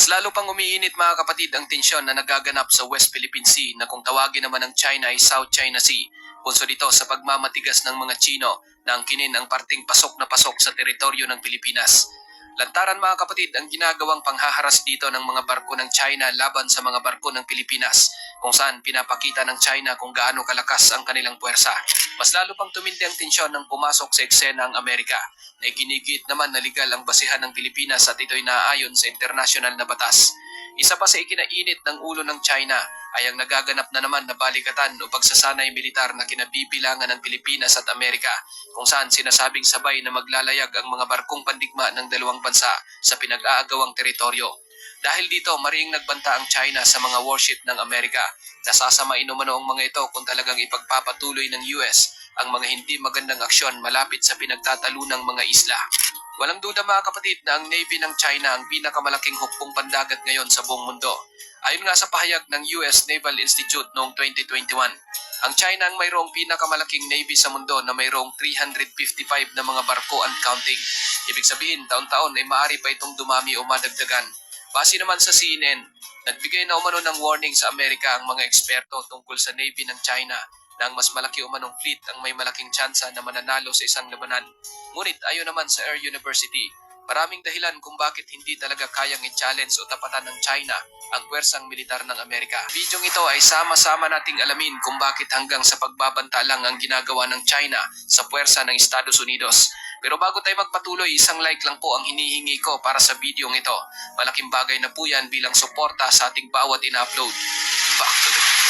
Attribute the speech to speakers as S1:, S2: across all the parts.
S1: Mas lalo pang umiinit mga kapatid ang tensyon na nagaganap sa West Philippine Sea na kung tawagin naman ng China ay South China Sea. Bunso dito sa pagmamatigas ng mga Chino na angkinin ang parting pasok na pasok sa teritoryo ng Pilipinas. Lantaran mga kapatid ang ginagawang panghaharas dito ng mga barko ng China laban sa mga barko ng Pilipinas kung saan pinapakita ng China kung gaano kalakas ang kanilang puwersa. Mas lalo pang tumindi ang tensyon ng pumasok sa eksena ang Amerika na iginigit naman na legal ang basihan ng Pilipinas at ito'y naaayon sa internasyonal na batas. Isa pa sa ikinainit ng ulo ng China ay ang nagaganap na naman na balikatan o pagsasanay militar na kinabibilangan ng Pilipinas at Amerika kung saan sinasabing sabay na maglalayag ang mga barkong pandigma ng dalawang bansa sa pinag-aagawang teritoryo. Dahil dito, mariing nagbanta ang China sa mga warship ng Amerika. Nasasamain umano ang mga ito kung talagang ipagpapatuloy ng US ang mga hindi magandang aksyon malapit sa pinagtatalunang mga isla. Walang duda mga kapatid na ang Navy ng China ang pinakamalaking hukbong pandagat ngayon sa buong mundo. Ayon nga sa pahayag ng US Naval Institute noong 2021, ang China ang mayroong pinakamalaking Navy sa mundo na mayroong 355 na mga barko and counting. Ibig sabihin, taon-taon ay maaari pa itong dumami o madagdagan. Base naman sa CNN, nagbigay na umano ng warning sa Amerika ang mga eksperto tungkol sa Navy ng China na ang mas malaki umanong fleet ang may malaking tsansa na mananalo sa isang labanan. Ngunit ayon naman sa Air University, maraming dahilan kung bakit hindi talaga kayang i-challenge o tapatan ng China ang pwersang militar ng Amerika. Bidyong ito ay sama-sama nating alamin kung bakit hanggang sa pagbabanta lang ang ginagawa ng China sa puwersa ng Estados Unidos. Pero bago tayo magpatuloy, isang like lang po ang hinihingi ko para sa bidyong ito. Malaking bagay na po yan bilang suporta sa ating bawat in-upload. Back to the video.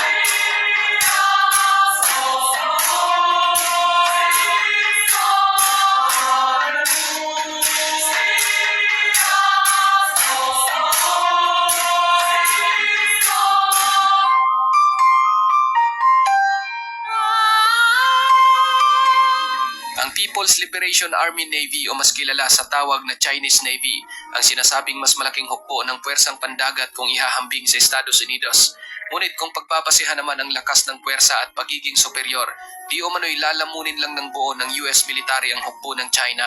S1: People's Liberation Army Navy o mas kilala sa tawag na Chinese Navy ang sinasabing mas malaking hukbo ng puwersang pandagat kung ihahambing sa Estados Unidos. Ngunit kung pagbabasehan naman ang lakas ng puwersa at pagiging superior, di umano'y lalamunin lang ng buo ng US military ang hukbo ng China.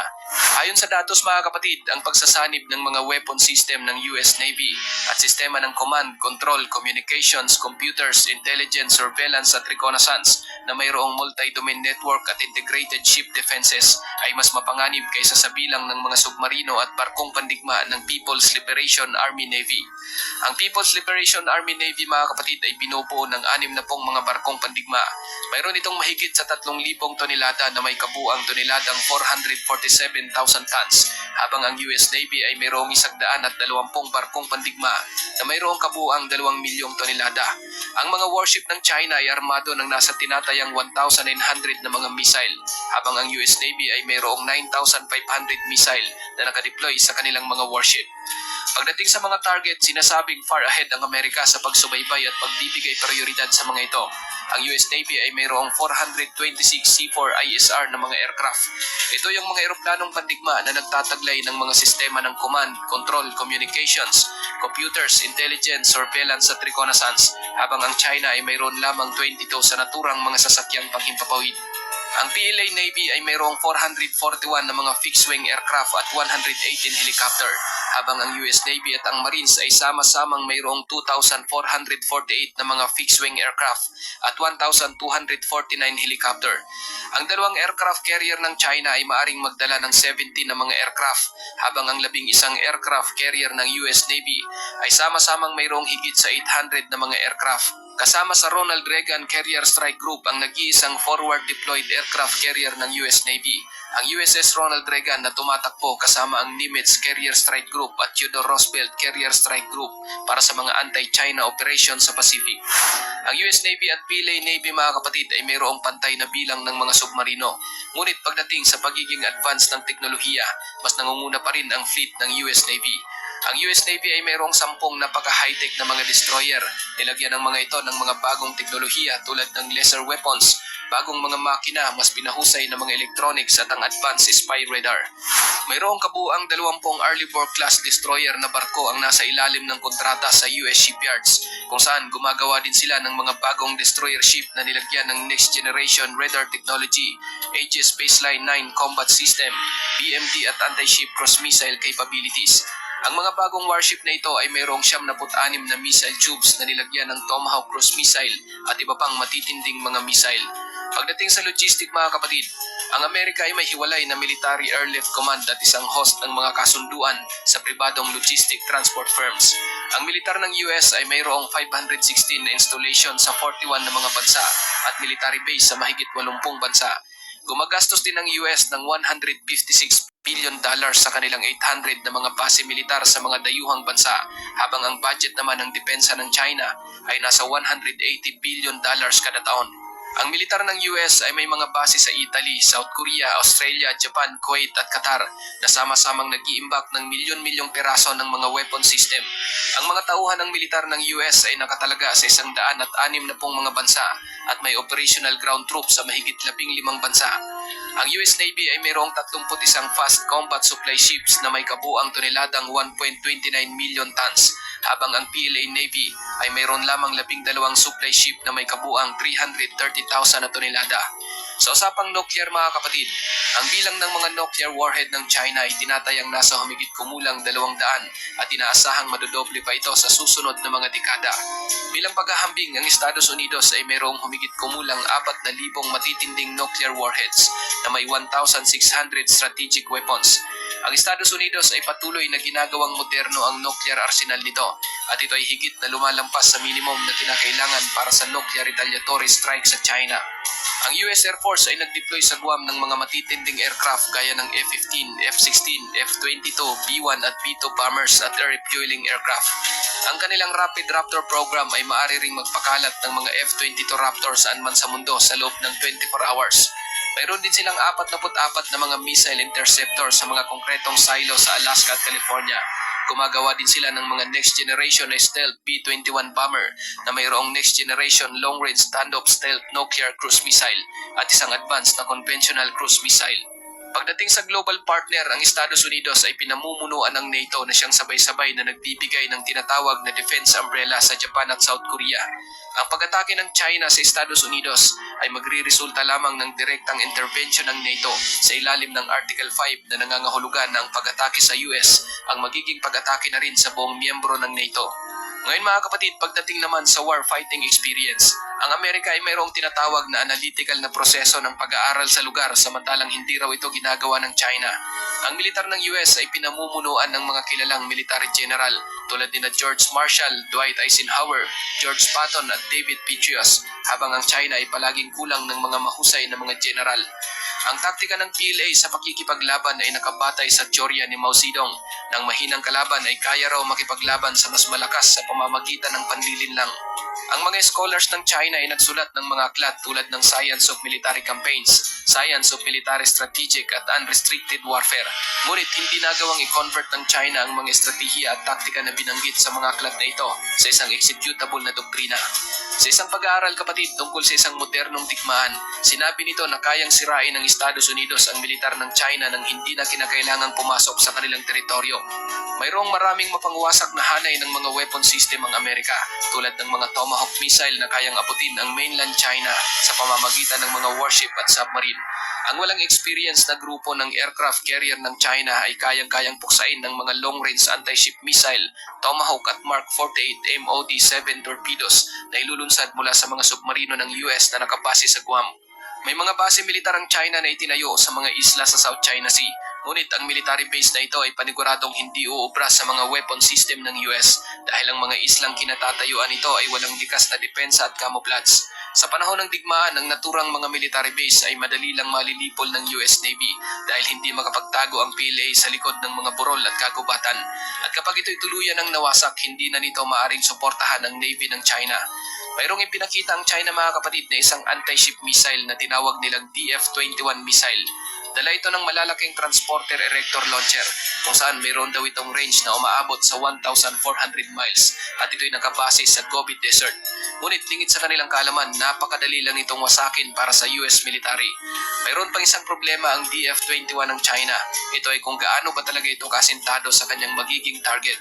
S1: Ayon sa datos mga kapatid, ang pagsasanib ng mga weapon system ng US Navy at sistema ng command, control, communications, computers, intelligence, surveillance at reconnaissance na mayroong multi-domain network at integrated ship defenses ay mas mapanganib kaysa sa bilang ng mga submarino at barkong pandigma ng People's Liberation Army Navy. Ang People's Liberation Army Navy mga kapatid ay binubuo ng anim na pong mga barkong pandigma. Mayroon itong mahigit sa 3,000 tonelada na may kabuang toneladang 447,000 tons, habang ang US Navy ay mayroong isang daan at dalawampung barkong pandigma na mayroong kabuang 2 milyong tonelada. Ang mga warship ng China ay armado ng nasa tinatayang 1,900 na mga missile, habang ang US Navy ay mayroong 9,500 missile na nakadeploy sa kanilang mga warship. Pagdating sa mga target, sinasabing far ahead ang Amerika sa pagsubaybay at pagbibigay prioridad sa mga ito. Ang US Navy ay mayroong 426 C-4 ISR na mga aircraft. Ito yung mga eroplanong pandigma na nagtataglay ng mga sistema ng command, control, communications, computers, intelligence, surveillance at reconnaissance, habang ang China ay mayroon lamang 22 sa naturang mga sasakyang panghimpapawid. Ang PLA Navy ay mayroong 441 na mga fixed-wing aircraft at 118 helicopter, habang ang US Navy at ang Marines ay sama-samang mayroong 2,448 na mga fixed-wing aircraft at 1,249 helicopter. Ang dalawang aircraft carrier ng China ay maaring magdala ng 70 na mga aircraft, habang ang labing isang aircraft carrier ng US Navy ay sama-samang mayroong higit sa 800 na mga aircraft. Kasama sa Ronald Reagan Carrier Strike Group ang nag-iisang forward deployed aircraft carrier ng US Navy, ang USS Ronald Reagan na tumatakbo kasama ang Nimitz Carrier Strike Group at Theodore Roosevelt Carrier Strike Group para sa mga anti-China operations sa Pacific. Ang US Navy at PLA Navy mga kapatid ay mayroong pantay na bilang ng mga submarino. Ngunit pagdating sa pagiging advanced ng teknolohiya, mas nangunguna pa rin ang fleet ng US Navy. Ang US Navy ay mayroong sampung napaka-high-tech na mga destroyer. Nilagyan ng mga ito ng mga bagong teknolohiya tulad ng laser weapons, bagong mga makina, mas pinahusay na mga electronics at ang advanced spy radar. Mayroong kabuang 20 Arleigh class destroyer na barko ang nasa ilalim ng kontrata sa US shipyards kung saan gumagawa din sila ng mga bagong destroyer ship na nilagyan ng next generation radar technology, Aegis Baseline 9 combat system, BMD at anti-ship cross missile capabilities. Ang mga bagong warship na ito ay mayroong 76 na missile tubes na nilagyan ng Tomahawk cruise missile at iba pang matitinding mga missile. Pagdating sa logistic mga kapatid, ang Amerika ay may hiwalay na military airlift command at isang host ng mga kasunduan sa pribadong logistic transport firms. Ang militar ng US ay mayroong 516 na installation sa 41 na mga bansa at military base sa mahigit 80 bansa. Gumagastos din ng US ng 156 billion dollars sa kanilang 800 na mga base militar sa mga dayuhang bansa habang ang budget naman ng depensa ng China ay nasa 180 billion dollars kada taon. Ang militar ng US ay may mga base sa Italy, South Korea, Australia, Japan, Kuwait at Qatar na sama-samang nag-iimbak ng milyon-milyong peraso ng mga weapon system. Ang mga tauhan ng militar ng US ay nakatalaga sa isang daan at anim na pong mga bansa at may operational ground troops sa mahigit labing limang bansa. Ang US Navy ay mayroong 31 fast combat supply ships na may kabuang toneladang 1.29 million tons, habang ang PLA Navy ay mayroon lamang labing dalawang supply ship na may kabuang 330,000 na tonelada. Sa usapang nuclear mga kapatid, ang bilang ng mga nuclear warhead ng China ay tinatayang nasa humigit kumulang 200 at inaasahang madodoble pa ito sa susunod na mga dekada. Bilang paghahambing, ang Estados Unidos ay mayroong humigit kumulang 4,000 matitinding nuclear warheads na may 1,600 strategic weapons. Ang Estados Unidos ay patuloy na ginagawang moderno ang nuclear arsenal nito at ito ay higit na lumalampas sa minimum na kinakailangan para sa nuclear retaliatory strike sa China. Ang US Air Force ay nag-deploy sa Guam ng mga matitinding aircraft gaya ng F-15, F-16, F-22, B-1 at B-2 bombers at air refueling aircraft. Ang kanilang Rapid Raptor program ay maaari ring magpakalat ng mga F-22 Raptor saan man sa mundo sa loob ng 24 hours. Mayroon din silang 44 na mga missile interceptor sa mga konkretong silo sa Alaska at California. Gumagawa din sila ng mga next generation na stealth B-21 bomber na mayroong next generation long-range stand-up stealth nuclear cruise missile at isang advanced na conventional cruise missile. Pagdating sa global partner, ang Estados Unidos ay pinamumunuan ng NATO na siyang sabay-sabay na nagbibigay ng tinatawag na defense umbrella sa Japan at South Korea. Ang pag-atake ng China sa Estados Unidos ay magre-resulta lamang ng direktang intervention ng NATO sa ilalim ng Article 5 na nangangahulugan na ang pag-atake sa US ang magiging pag-atake na rin sa buong miyembro ng NATO. Ngayon mga kapatid, pagdating naman sa war-fighting experience, ang Amerika ay mayroong tinatawag na analytical na proseso ng pag-aaral sa lugar samantalang hindi raw ito ginagawa ng China. Ang militar ng US ay pinamumunuan ng mga kilalang military general tulad ni na George Marshall, Dwight Eisenhower, George Patton at David Petraeus habang ang China ay palaging kulang ng mga mahusay na mga general. Ang taktika ng PLA sa pakikipaglaban ay nakabatay sa teorya ni Mao Zedong. Nang mahinang kalaban ay kaya raw makipaglaban sa mas malakas sa pamamagitan ng panlilinlang. Ang mga scholars ng China ay nagsulat ng mga aklat tulad ng Science of Military Campaigns, Science of Military Strategic at Unrestricted Warfare. Ngunit hindi nagawang i-convert ng China ang mga estratehiya at taktika na binanggit sa mga aklat na ito sa isang executable na doktrina. Sa isang pag-aaral kapatid tungkol sa isang modernong digmaan, sinabi nito na kayang sirain ng Estados Unidos ang militar ng China nang hindi na kinakailangang pumasok sa kanilang teritoryo. Mayroong maraming mapangwasak na hanay ng mga weapon system ang Amerika tulad ng mga Tomahawk missile na kayang abutin ang mainland China sa pamamagitan ng mga warship at submarine. Ang walang experience na grupo ng aircraft carrier ng China ay kayang-kayang puksain ng mga long-range anti-ship missile, Tomahawk at Mark 48 MOD-7 torpedoes na ilulunsad mula sa mga submarino ng US na nakabase sa Guam. May mga base militar ang China na itinayo sa mga isla sa South China Sea. Ngunit ang military base na ito ay paniguradong hindi uubra sa mga weapon system ng US dahil ang mga islang kinatatayuan nito ay walang likas na depensa at camouflage. Sa panahon ng digmaan, ang naturang mga military base ay madali lang malilipol ng US Navy dahil hindi makapagtago ang PLA sa likod ng mga burol at kagubatan. At kapag ito'y tuluyan ng nawasak, hindi na nito maaring suportahan ang Navy ng China. Mayroong ipinakita ang China mga kapatid na isang anti-ship missile na tinawag nilang DF-21 missile. Dala ito ng malalaking transporter erector launcher kung saan mayroon daw itong range na umaabot sa 1,400 miles at ito'y nakabase sa Gobi Desert. Ngunit lingid sa kanilang kaalaman, napakadali lang itong wasakin para sa US military. Mayroon pang isang problema ang DF-21 ng China. Ito ay kung gaano ba talaga ito kasintado sa kanyang magiging target.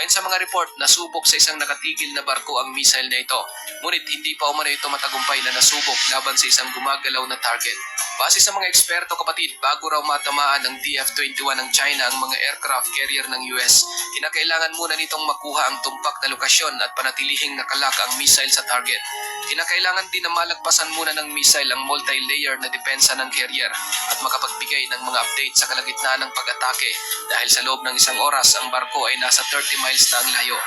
S1: Ayon sa mga report, nasubok sa isang nakatigil na barko ang missile na ito. Ngunit hindi pa umano ito matagumpay na nasubok laban sa isang gumagalaw na target. Base sa mga eksperto kapatid, bago raw matamaan ng DF-21 ng China ang mga aircraft carrier ng US, kinakailangan muna nitong makuha ang tumpak na lokasyon at panatilihing nakalak ang missile sa target. Kinakailangan din na malagpasan muna ng missile ang multi-layer na depensa ng carrier at makapagbigay ng mga update sa kalagitnaan ng pag-atake dahil sa loob ng isang oras ang barko ay nasa 30 miles na ang layo.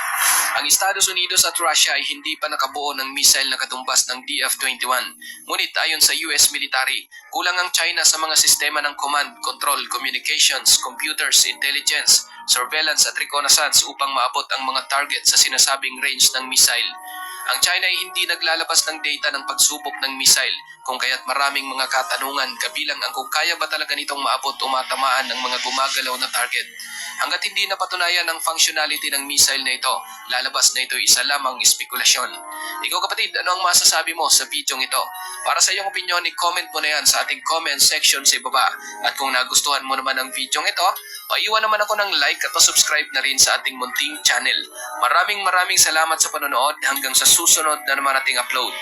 S1: Ang Estados Unidos at Russia ay hindi pa nakabuo ng missile na katumbas ng DF-21. Ngunit ayon sa US military, kulang ang China sa mga sistema ng command, control, communications, computers, intelligence, surveillance at reconnaissance upang maabot ang mga target sa sinasabing range ng missile. Ang China ay hindi naglalabas ng data ng pagsubok ng missile kung kaya't maraming mga katanungan kabilang ang kung kaya ba talaga nitong maabot o matamaan ng mga gumagalaw na target. Hanggat hindi napatunayan ang functionality ng missile na ito, lalabas na ito isa lamang espekulasyon. Ikaw kapatid, ano ang masasabi mo sa bidyong ito? Para sa iyong opinion, i-comment mo na yan sa ating comment section sa ibaba. At kung nagustuhan mo naman ang bidyong ito, paiwan naman ako ng like at subscribe na rin sa ating munting channel. Maraming maraming salamat sa panonood hanggang sa susunod na naman ating upload.